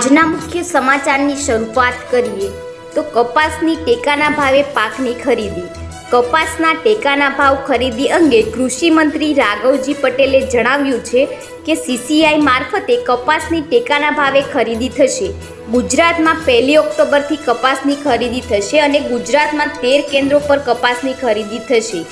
આજના મુખ્ય સમાચારની શરૂઆત કરીએ. તો કપાસની ટેકાના ભાવે પાકની ખરીદી. કપાસના ટેકાના ભાવ ખરીદી અંગે કૃષિ મંત્રી રાઘવજી પટેલે જણાવ્યું છે કે સીસીઆઈ મારફતે કપાસની ટેકાના ભાવે ખરીદી થશે. ગુજરાતમાં પહેલી ઓક્ટોબરથી કપાસની ખરીદી થશે અને ગુજરાતમાં તેર કેન્દ્રો પર કપાસની ખરીદી થશે.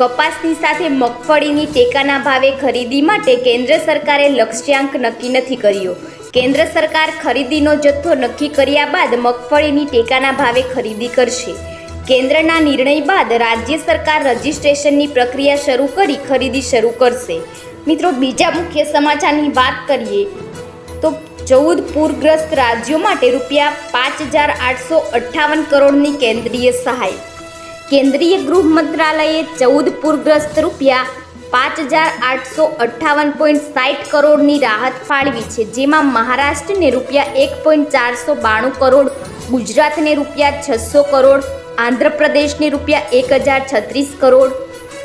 કપાસની સાથે મગફળીની ટેકાના ભાવે ખરીદી માટે કેન્દ્ર સરકારે લક્ષ્યાંક નક્કી નથી કર્યો. કેન્દ્ર સરકાર ખરીદીનો જથ્થો નક્કી કર્યા બાદ મગફળીની ટેકાના ભાવે ખરીદી કરશે. કેન્દ્રના નિર્ણય બાદ રાજ્ય સરકાર રજિસ્ટ્રેશનની પ્રક્રિયા શરૂ કરી ખરીદી શરૂ કરશે. મિત્રો, બીજા મુખ્ય સમાચારની વાત કરીએ તો ચૌદ પૂરગ્રસ્ત રાજ્યો માટે રૂપિયા પાંચ હજાર આઠસો અઠ્ઠાવન કરોડની કેન્દ્રીય સહાય. કેન્દ્રીય ગૃહ મંત્રાલયે ચૌદ પૂરગ્રસ્ત રૂપિયા પાંચ હજાર આઠસો અઠ્ઠાવન પોઈન્ટ સાઠ કરોડની રાહત ફાળવી છે, જેમાં મહારાષ્ટ્રને રૂપિયા એક પોઈન્ટ ચારસો બાણું કરોડ, ગુજરાતને રૂપિયા છસો કરોડ, આંધ્રપ્રદેશને રૂપિયા એક હજાર છત્રીસ કરોડ,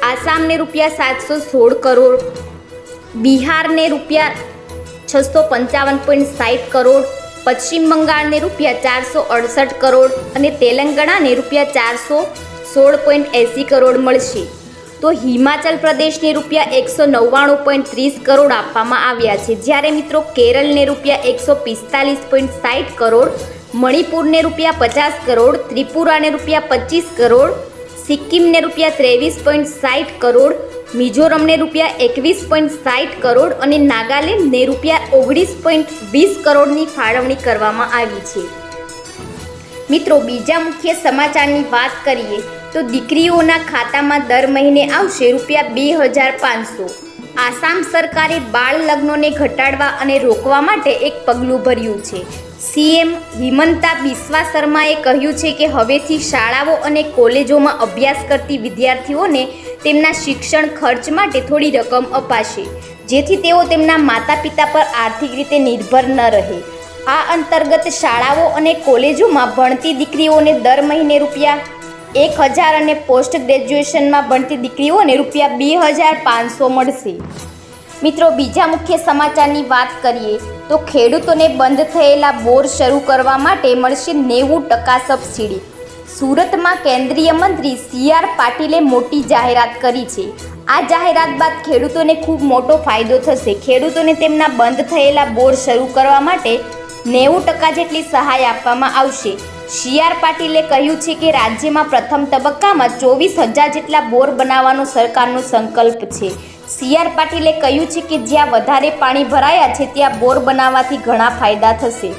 આસામને રૂપિયા સાતસો સોળ કરોડ, બિહારને રૂપિયા છસો પંચાવન પોઈન્ટ સાઠ કરોડ, પશ્ચિમ બંગાળને રૂપિયા ચારસો અડસઠ કરોડ અને તેલંગાણાને રૂપિયા ચારસો સોળ પોઈન્ટ એંસી કરોડ મળશે. તો હિમાચલ પ્રદેશને રૂપિયા એકસો નવ્વાણું પોઈન્ટ ત્રીસ કરોડ આપવામાં આવ્યા છે. જ્યારે મિત્રો કેરળને રૂપિયા એકસો પિસ્તાલીસ પોઈન્ટ સાઠ કરોડ, મણિપુરને રૂપિયા પચાસ કરોડ, ત્રિપુરાને રૂપિયા પચીસ કરોડ, સિક્કિમને રૂપિયા ત્રેવીસ પોઈન્ટ સાઠ કરોડ, મિઝોરમને રૂપિયા એકવીસ પોઈન્ટ સાઠ કરોડ અને નાગાલેન્ડને રૂપિયા ઓગણીસ પોઈન્ટ વીસ કરોડની ફાળવણી કરવામાં આવી છે. મિત્રો, બીજા મુખ્ય સમાચારની વાત કરીએ તો દીકરીઓના ખાતામાં દર મહિને આવશે રૂપિયા બે હજાર પાંચસો. આસામ સરકારે બાળ લગ્નોને ઘટાડવા અને રોકવા માટે એક પગલું ભર્યું છે. સીએમ હિમંતા બિસ્વા શર્માએ કહ્યું છે કે હવેથી શાળાઓ અને કોલેજોમાં અભ્યાસ કરતી વિદ્યાર્થીઓને તેમના શિક્ષણ ખર્ચ માટે થોડી રકમ અપાશે, જેથી તેઓ તેમના માતા પિતા પર આર્થિક રીતે નિર્ભર ન રહે. આ અંતર્ગત શાળાઓ અને કોલેજોમાં ભણતી દીકરીઓને દર મહિને રૂપિયા એક હજાર અને પોસ્ટ ગ્રેજ્યુએશનમાં ભણતી દીકરીઓને રૂપિયા બે હજાર પાંચસો મળશે. મિત્રો, બીજા મુખ્ય સમાચારની વાત કરીએ, તો ખેડૂતોને બંધ થયેલા બોર શરૂ કરવા માટે મળશે નેવું ટકા સબસિડી. સુરતમાં કેન્દ્રીય મંત્રી સી આર પાટીલે મોટી જાહેરાત કરી છે. આ જાહેરાત બાદ ખેડૂતોને ખૂબ મોટો ફાયદો થશે. ખેડૂતોને તેમના બંધ થયેલા બોર શરૂ કરવા માટે નેવું ટકા જેટલી સહાય આપવામાં આવશે. સી આર પાટીલે કહ્યું છે કે રાજ્યમાં પ્રથમ તબક્કામાં ચોવીસ હજાર જેટલા બોર બનાવવાનો સરકારનો સંકલ્પ છે. સી આર પાટીલે કહ્યું છે કે જ્યાં વધારે પાણી ભરાયા છે, ત્યાં બોર બનાવવાથી ઘણા ફાયદા થશે.